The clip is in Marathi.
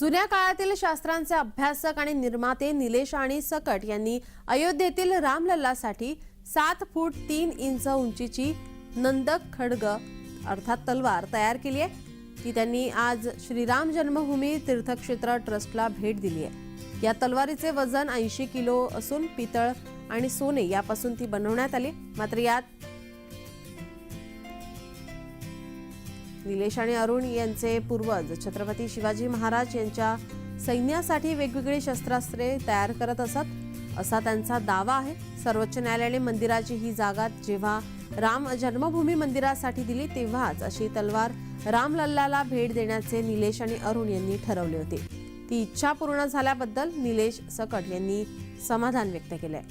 जुन्या काळातील शास्त्रांचे अभ्यासक आणि निर्माते निलेश आणि सकट यांनी अयोध्येतील रामलल्लासाठी सात फूट तीन इंच उंचीची नंदक खडग अर्थात तलवार तयार केली आहे. ती त्यांनी आज श्रीराम जन्मभूमी तीर्थक्षेत्र ट्रस्टला भेट दिली आहे. या तलवारीचे वजन ऐंशी किलो असून पितळ आणि सोने यापासून ती बनवण्यात आली. मात्र यात निलेश आणि अरुण यांचे पूर्वज छत्रपती शिवाजी महाराज यांच्या सैन्यासाठी वेगवेगळी शस्त्रास्त्रे तयार करत असत असा त्यांचा दावा आहे. सर्वोच्च न्यायालयाने मंदिराची ही जागा जेव्हा राम जन्मभूमी मंदिरासाठी दिली तेव्हाच अशी तलवार रामलल्लाला भेट देण्याचे निलेश आणि अरुण यांनी ठरवले होते. ती इच्छा पूर्ण झाल्याबद्दल निलेश सकट यांनी समाधान व्यक्त केलंय.